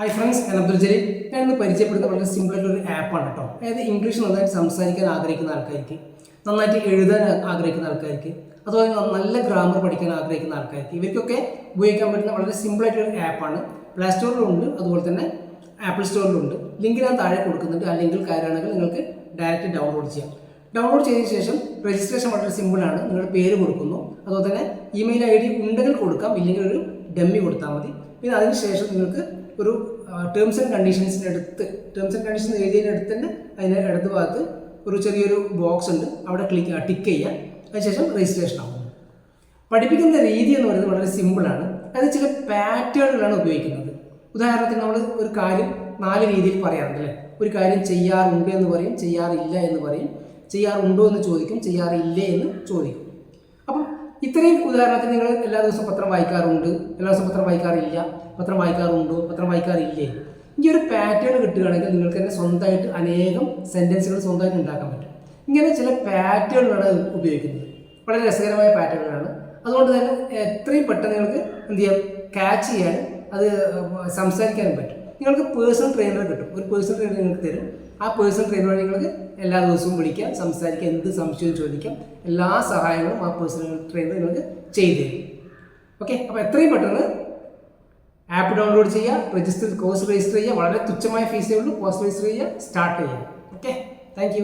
Hi friends ഞാൻ അബ്ദുൽ ജലീൽ. ഞാൻ ഇന്ന് പരിചയപ്പെടുത്തുന്ന വളരെ സിമ്പിൾ ഒരു ആപ്പാണ് കേട്ടോ അതായത് ഇംഗ്ലീഷ് നന്നായിട്ട് സംസാരിക്കാൻ ആഗ്രഹിക്കുന്ന ആൾക്കാർക്ക് നന്നായിട്ട് എഴുതാൻ ആഗ്രഹിക്കുന്ന ആൾക്കാർക്ക് അതുപോലെ നല്ല ഗ്രാമർ പഠിക്കാൻ ആഗ്രഹിക്കുന്ന ആൾക്കാർക്ക് ഇവർക്കൊക്കെ ഉപയോഗിക്കാൻ പറ്റുന്ന വളരെ സിമ്പിൾ ആയിട്ടുള്ള ഒരു ആപ്പാണ് പ്ലേ സ്റ്റോറിലുണ്ട് അതുപോലെ തന്നെ ആപ്പിൾ സ്റ്റോറിലുണ്ട് ലിങ്ക് ഞാൻ താഴെ കൊടുക്കുന്നുണ്ട്. ആ ലിങ്കിൽ കയറുകയാണെങ്കിൽ നിങ്ങൾക്ക് ഡയറക്റ്റ് ഡൗൺലോഡ് ചെയ്യാം. ഡൗൺലോഡ് ചെയ്തതിന് ശേഷം രജിസ്ട്രേഷൻ വളരെ സിമ്പിളാണ് നിങ്ങളുടെ പേര് കൊടുക്കുന്നു. അതുപോലെ തന്നെ ഇമെയിൽ ഐ ഡി ഉണ്ടെങ്കിൽ കൊടുക്കാം. ഇല്ലെങ്കിൽ ഒരു ഡമ്മി കൊടുത്താൽ മതി. പിന്നെ അതിന് ശേഷം നിങ്ങൾക്ക് ഒരു ടേംസ് ആൻഡ് കണ്ടീഷൻസിന്റെ അടുത്ത് ടേംസ് ആൻഡ് കണ്ടീഷൻസ് എഴുതിയതിന്റെ അടുത്ത് തന്നെ അതിന്റെ ഇടത് ഭാഗത്ത് ഒരു ചെറിയൊരു ബോക്സ് ഉണ്ട്. അവിടെ ക്ലിക്ക് ടിക്ക് ചെയ്യുക. അതിനുശേഷം രജിസ്ട്രേഷൻ ആവും. പഠിപ്പിക്കുന്ന രീതി എന്ന് പറയുന്നത് വളരെ സിമ്പിളാണ് അത് ചില പാറ്റേണുകളാണ് ഉപയോഗിക്കുന്നത്. ഉദാഹരണത്തിന് നമ്മൾ ഒരു കാര്യം നാല് രീതിയിൽ പറയാറുണ്ട് അല്ലേ ഒരു കാര്യം ചെയ്യാറുണ്ട് എന്ന് പറയും ചെയ്യാറില്ല എന്ന് പറയും. ചെയ്യാറുണ്ടോ എന്ന് ചോദിക്കും ചെയ്യാറില്ലേ എന്ന് ചോദിക്കും. ഇത്രയും ഉദാഹരണത്തിന് നിങ്ങൾ എല്ലാ ദിവസവും പത്രം വായിക്കാറുണ്ട്. എല്ലാ ദിവസവും പത്രം വായിക്കാറില്ല. പത്രം വായിക്കാറുണ്ടോ? പത്രം വായിക്കാറില്ലേ? ഈ ഒരു പാറ്റേൺ കിട്ടുകയാണെങ്കിൽ നിങ്ങൾക്ക് തന്നെ സ്വന്തമായിട്ട് അനേകം സെന്റൻസുകൾ സ്വന്തമായിട്ട് ഉണ്ടാക്കാൻ പറ്റും. ഇങ്ങനെ ചില പാറ്റേണുകളാണ് ഉപയോഗിക്കുന്നത്. വളരെ രസകരമായ പാറ്റേണുകളാണ് അതുകൊണ്ട് തന്നെ എത്രയും പെട്ടെന്ന് നിങ്ങൾക്ക് എന്ത് ചെയ്യാം? ക്യാച്ച് ചെയ്യാൻ അത് സംസാരിക്കാനും പറ്റും. നിങ്ങൾക്ക് പേഴ്സണൽ ട്രെയിനർ കിട്ടും. ഒരു പേഴ്സണൽ ട്രെയിനർ നിങ്ങൾക്ക് തരും. ആ പേഴ്സണൽ ട്രെയിനർ നിങ്ങൾക്ക് എല്ലാ ദിവസവും വിളിക്കാം സംസാരിക്കാം എന്ത് സംശയവും ചോദിക്കാം എല്ലാ സഹായങ്ങളും ആ പേഴ്സണൽ ട്രെയിനർ നിങ്ങൾക്ക് ചെയ്തു തരും ഓക്കെ അപ്പോൾ എത്രയും പെട്ടെന്ന് ആപ്പ് ഡൗൺലോഡ് ചെയ്യുക രജിസ്റ്റർ കോഴ്സ് രജിസ്റ്റർ ചെയ്യുക വളരെ തുച്ഛമായ ഫീസേ ഉള്ളൂ കോഴ്സ് രജിസ്റ്റർ ചെയ്യുക സ്റ്റാർട്ട് ചെയ്യുക. Okay thank